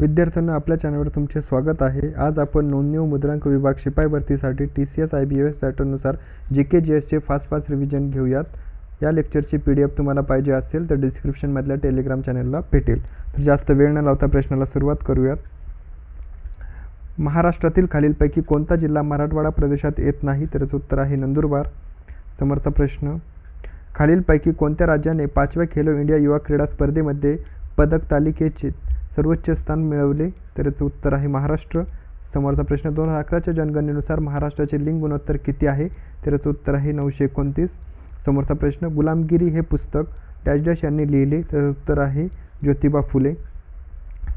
विद्यार्थ्यांना आपल्या चॅनलवर तुमचे स्वागत आहे. आज आपण नोंदणी व मुद्रांक विभाग शिपाई भरतीसाठी T C S I B S पॅटर्ननुसार G K G एसचे फास्ट फास्ट रिव्हिजन घेऊयात. या लेक्चरची पी डी एफ तुम्हाला पाहिजे असेल तर डिस्क्रिप्शनमधल्या टेलिग्राम चॅनलला भेटेल. तर जास्त वेळ न लावता प्रश्नाला सुरुवात करूयात. महाराष्ट्रातील खालीलपैकी कोणता जिल्हा मराठवाडा प्रदेशात येत नाही त्याचं उत्तर आहे नंदुरबार. समोरचा प्रश्न खालीलपैकी कोणत्या राज्याने पाचव्या खेलो इंडिया युवा क्रीडा स्पर्धेमध्ये पदक तालिकेचे सर्वोच्च स्थान मिळवले तर याचं उत्तर आहे महाराष्ट्र. समोरचा प्रश्न दोन हजार अकराच्या जनगणनेनुसार महाराष्ट्राचे लिंग गुणोत्तर किती आहे? तर याचं उत्तर आहे नऊशे एकोणतीस. समोरचा प्रश्न गुलामगिरी हे पुस्तक डॅश डॅश यांनी लिहिले तर उत्तर आहे ज्योतिबा फुले.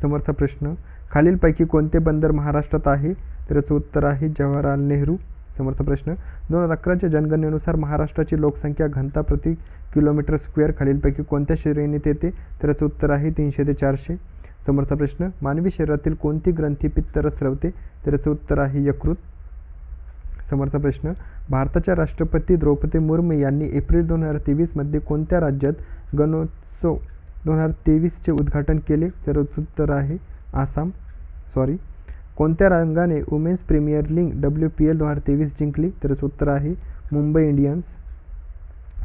समोरचा प्रश्न खालीलपैकी कोणते बंदर महाराष्ट्रात आहे? तर याचं उत्तर आहे जवाहरलाल नेहरू. समोरचा प्रश्न दोन हजार अकराच्या जनगणनेनुसार महाराष्ट्राची लोकसंख्या घनता प्रति किलोमीटर स्क्वेअर खालीलपैकी कोणत्या श्रेणीत येते? तर याचं उत्तर आहे तीनशे ते चारशे. समोरचा प्रश्न मानवी शरीरातील कोणती ग्रंथी पित्त रस्रवते तर याचं उत्तर आहे यकृत. समोरचा प्रश्न भारताच्या राष्ट्रपती द्रौपदी मुर्मू यांनी एप्रिल दोन हजार तेवीसमध्ये कोणत्या राज्यात गणोत्सव दोन हजार तेवीसचे उद्घाटन केले? तर उत्तर आहे आसाम. सॉरी कोणत्या रंगाने women's premier league W P L दोन हजार तेवीस जिंकली? तर उत्तर आहे मुंबई इंडियन्स.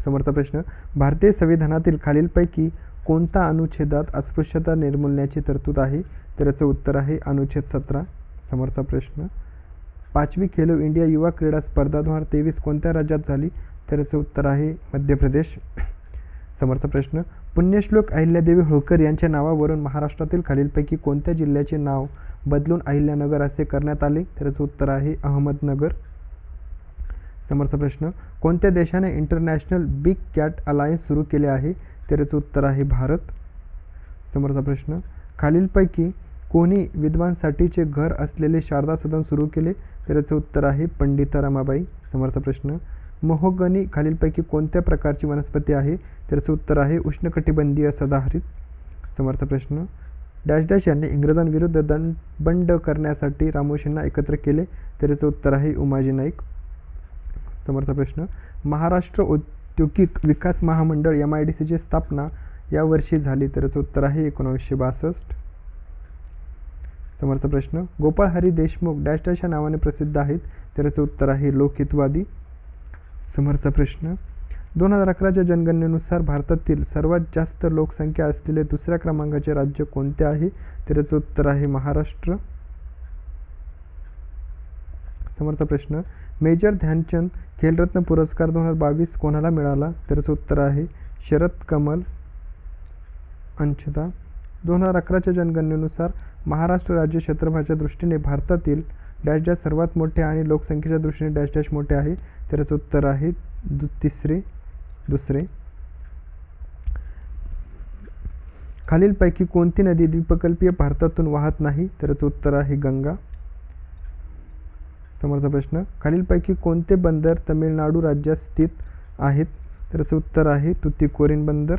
समोरचा प्रश्न भारतीय संविधानातील खालीलपैकी कोणता अनुच्छेदात अस्पृश्यता निर्मूलण्याची तरतूद आहे? तर याचं उत्तर आहे अनुच्छेद सतरा. समोरचा प्रश्न. पाचवी खेलो इंडिया युवा क्रीडा स्पर्धा दोन हजार तेवीस कोणत्या राज्यात झाली? तर याचं उत्तर आहे मध्य प्रदेश. समोरचा प्रश्न. पुण्यश्लोक अहिल्यादेवी होळकर यांच्या नावावरून महाराष्ट्रातील खालीलपैकी कोणत्या जिल्ह्याचे नाव बदलून अहिल्यानगर असे करण्यात आले? तर याचं उत्तर आहे अहमदनगर. समोरचा प्रश्न. कोणत्या देशाने इंटरनॅशनल बिग कॅट अलायन्स सुरू केले आहे? त्याचं उत्तर आहे भारत. समोरचा प्रश्न खालीलपैकी कोणी विद्वांसाठीचे घर असलेले शारदा सदन सुरू केले? त्याचं उत्तर आहे पंडिता रमाबाई. समोरचा प्रश्न महोगनी खालीलपैकी कोणत्या प्रकारची वनस्पती आहे? त्याचं उत्तर आहे उष्णकटिबंधीय सदाहरित. समोरचा प्रश्न डॅश डॅश यांनी इंग्रजांविरुद्ध दंड बंड करण्यासाठी रामोशींना एकत्र केले? त्याचं उत्तर आहे उमाजी नाईक. समोरचा प्रश्न महाराष्ट्र औद्योगिक विकास महामंडळ एम आय डी सीची स्थापना यावर्षी झाली त्याचं उत्तर आहे एकोणावीसशे बासष्ट. समोरचा प्रश्न गोपाळ हरी देशमुख डॅश डॅश या नावाने प्रसिद्ध आहेत त्याचं उत्तर आहे लोकहितवादी. समोरचा प्रश्न दोन हजार अकराच्या जनगणनेनुसार भारतातील सर्वात जास्त लोकसंख्या असलेले दुसऱ्या क्रमांकाचे राज्य कोणते आहे त्याचं उत्तर आहे महाराष्ट्र. समोरचा प्रश्न मेजर ध्यानचंद खेलरत्न पुरस्कार दोन हजार बावीस कोणाला मिळाला? त्याचं उत्तर आहे शरद कमल अंशदा. दोन हजार अकराच्या जनगणनेनुसार महाराष्ट्र राज्य क्षेत्रफळाच्या दृष्टीने भारतातील डॅश डॅश सर्वात मोठे आणि लोकसंख्येच्या दृष्टीने डॅश डॅश मोठे आहे. त्याचं उत्तर आहे दु तिसरे दुसरे. खालीलपैकी कोणती नदी द्वीपकल्पीय भारतातून वाहत नाही? त्याचं उत्तर आहे गंगा. समोरचा प्रश्न. खालीलपैकी कोणते बंदर तमिळनाडू राज्यात स्थित आहेत? तर याचं उत्तर आहे तुतीकोरीन बंदर.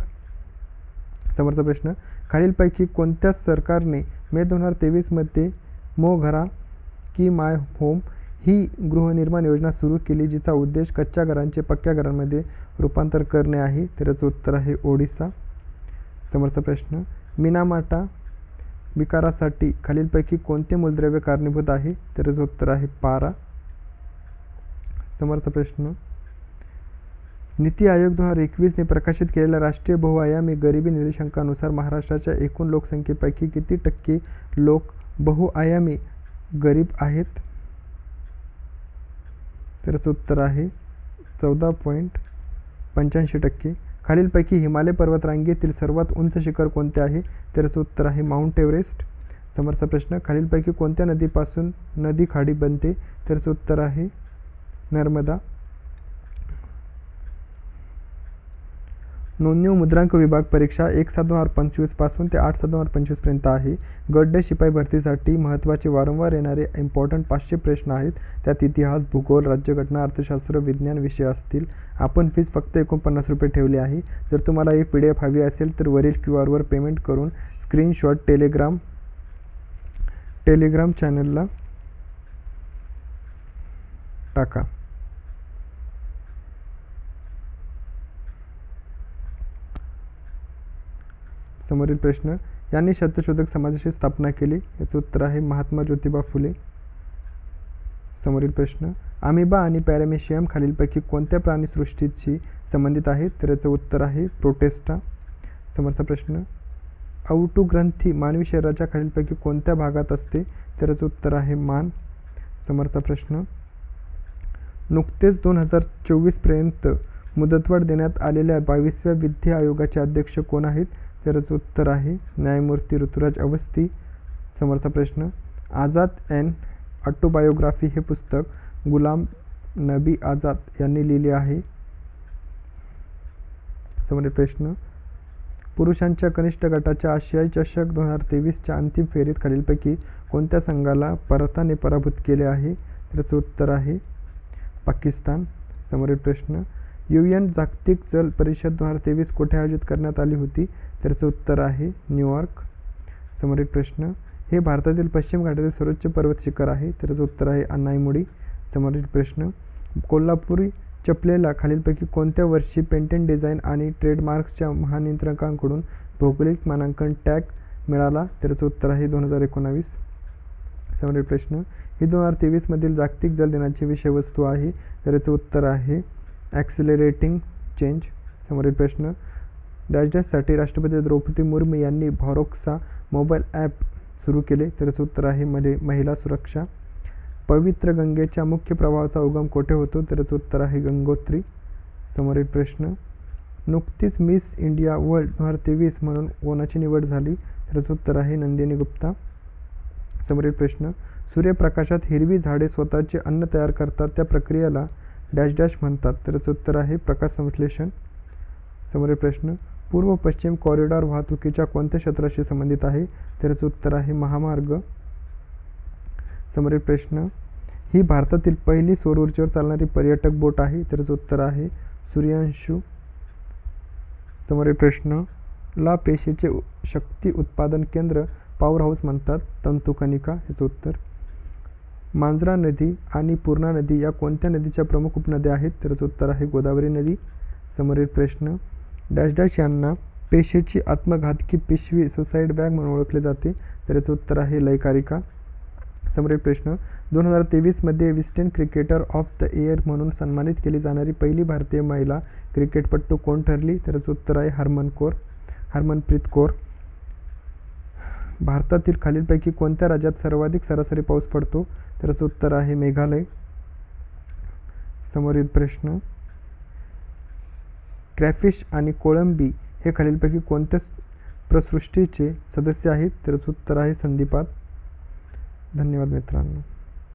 समोरचा प्रश्न. खालीलपैकी कोणत्या सरकारने मे दोन हजार तेवीसमध्ये मो घरा की माय होम ही गृहनिर्माण योजना सुरू केली जिचा उद्देश कच्च्या घरांचे पक्क्या घरांमध्ये रूपांतर करणे आहे? तर याचं उत्तर आहे ओडिसा. समोरचा प्रश्न. मिनामाटा विकारासाठी खालीलपैकी कोणते मूलद्रव्य कारणीभूत आहे? तर उत्तर आहे पारा. समोरचा प्रश्न. नीती आयोग दोन हजार एकवीसने प्रकाशित केलेल्या राष्ट्रीय बहुआयामी गरिबी निर्देशांकानुसार महाराष्ट्राच्या एकूण लोकसंख्येपैकी किती टक्के लोक बहुआयामी गरीब आहेत? तर उत्तर आहे चौदा पॉईंट पंच्याऐंशी टक्के. खालीलपैकी हिमालय पर्वतरांगेतील सर्वात उंच शिखर कोणते आहे? त्याचं उत्तर आहे माउंट एव्हरेस्ट. समोरचा प्रश्न खालीलपैकी कोणत्या नदीपासून नदी खाडी बनते? त्याचं उत्तर आहे नर्मदा. नोंदणी व मुद्रांक विभाग परीक्षा एक सात दोन हजार पंचवीसपासून ते आठ सात दोन हजार पंचवीसपर्यंत आहे. गट शिपाई भरतीसाठी महत्त्वाचे वारंवार येणारे इम्पॉर्टंट पाचशे प्रश्न आहेत. त्यात इतिहास भूगोल राज्यघटना अर्थशास्त्र विज्ञान विषय असतील. आपण फीज फक्त एकोणपन्नास रुपये ठेवली आहे. जर तुम्हाला ही पी डी एफ हवी असेल तर वरील क्यू आरवर पेमेंट करून स्क्रीनशॉट टेलिग्राम टेलिग्राम चॅनलला टाका. समोरील प्रश्न यांनी सत्यशोधक समाजाची स्थापना केली? याचं उत्तर आहे महात्मा ज्योतिबा फुले. समोरील प्रश्न अमिबा आणि पॅरामेशियम खालीलपैकी कोणत्या प्राणीसृष्टीशी संबंधित आहेत? तर याचं उत्तर आहे प्रोटेस्टा. समोरचा प्रश्न औटू ग्रंथी मानवी शरीराच्या खालीलपैकी कोणत्या भागात असते? तर याचं उत्तर आहे मान. समोरचा प्रश्न नुकतेच दोन हजार चोवीसपर्यंत मुदतवाढ देण्यात आलेल्या बावीसव्या विद्या आयोगाचे अध्यक्ष कोण आहेत? तर याचं उत्तर आहे. न्यायमूर्ती ऋतुराज अवस्थी समोरचा प्रश्न. आझाद अँड ऑटोबायोग्राफी हे पुस्तक गुलाम नबी आझाद यांनी लिहिले आहे. समोरील प्रश्न. पुरुषांच्या कनिष्ठ गटाच्या आशियाई चषक दोन हजार तेवीसच्या अंतिम फेरीत खालीलपैकी कोणत्या संघाला भारताने पराभूत केले आहे? त्याचं उत्तर आहे पाकिस्तान. समोरील प्रश्न. यू एन जागतिक जल परिषद दोन हजार तेवीस कोठे आयोजित करण्यात आली होती? त्याचं उत्तर आहे न्यूयॉर्क समोरील प्रश्न. हे भारतातील पश्चिम घाटातील सर्वोच्च पर्वत शिखर आहे. त्याचं उत्तर आहे अनाईमुडी समोरील प्रश्न. कोल्हापुरी चपलेला खालीलपैकी कोणत्या वर्षी पेटेंट डिझाईन आणि ट्रेडमार्क्सच्या महानियंत्रकांकडून भौगोलिक मानांकन टॅग मिळाला? त्याचं उत्तर आहे दोन हजार एकोणावीस. समोरील प्रश्न. ही दोन हजार तेवीसमधील जागतिक जल दिनाची विषयवस्तू आहे. तर याचं उत्तर आहे ॲक्सिलरेटिंग चेंज समोरील प्रश्न डॅश डॅशसाठी राष्ट्रपती द्रौपदी मुर्मू यांनी भॉरोक्सा मोबाईल ॲप सुरू केले. त्याचं उत्तर आहे मध्ये महिला सुरक्षा. पवित्र गंगेच्या मुख्य प्रवाहाचा उगम कोठे होतो? त्याचं उत्तर आहे गंगोत्री. समोरील प्रश्न नुकतीच मिस इंडिया वर्ल्ड दोन हजार तेवीस म्हणून कोणाची निवड झाली? त्याचं उत्तर आहे नंदिनी गुप्ता. समोरील प्रश्न सूर्यप्रकाशात हिरवी झाडे स्वतःचे अन्न तयार करतात. त्या प्रक्रियेला डॅश डॅश म्हणतात. तर याचं उत्तर आहे प्रकाश संश्लेषण. समोरील प्रश्न. पूर्व पश्चिम कॉरिडॉर वाहतुकीच्या कोणत्या क्षेत्राशी संबंधित आहे? तर याचं उत्तर आहे महामार्ग. समोरील प्रश्न. ही भारतातील पहिली सौर ऊर्जेवर चालणारी पर्यटक बोट आहे. तर याचं उत्तर आहे सूर्यांशू. समोरील प्रश्न. ला पेशीचे शक्ती उत्पादन केंद्र पॉवर हाऊस म्हणतात. तंतुकनिका याचं उत्तर. मांजरा नदी आणि पूर्णा नदी या कोणत्या नदीच्या प्रमुख उपनद्या आहेत? त्याचं उत्तर आहे गोदावरी नदी. समोरील प्रश्न डॅश डॅश यांना पेशेची आत्मघातकी पिशवी सुसाईड बॅग म्हणून ओळखले जाते? तर याचं उत्तर आहे लयकारिका. समोरील प्रश्न दोन हजार तेवीसमध्ये Wisden cricketer of the year म्हणून सन्मानित केली जाणारी पहिली भारतीय महिला क्रिकेटपटू कोण ठरली? तर याचं उत्तर आहे हरमन कौर. हरमनप्रीत कौर. भारतातील खालीलपैकी कोणत्या राज्यात सर्वाधिक सरासरी पाऊस पडतो? त्याचं उत्तर आहे मेघालय. समोरील प्रश्न. क्रॅफिश आणि कोळंबी हे खालीलपैकी कोणत्या प्रसृष्टीचे सदस्य आहेत? त्याचं उत्तर आहे संदीपात. धन्यवाद मित्रांनो.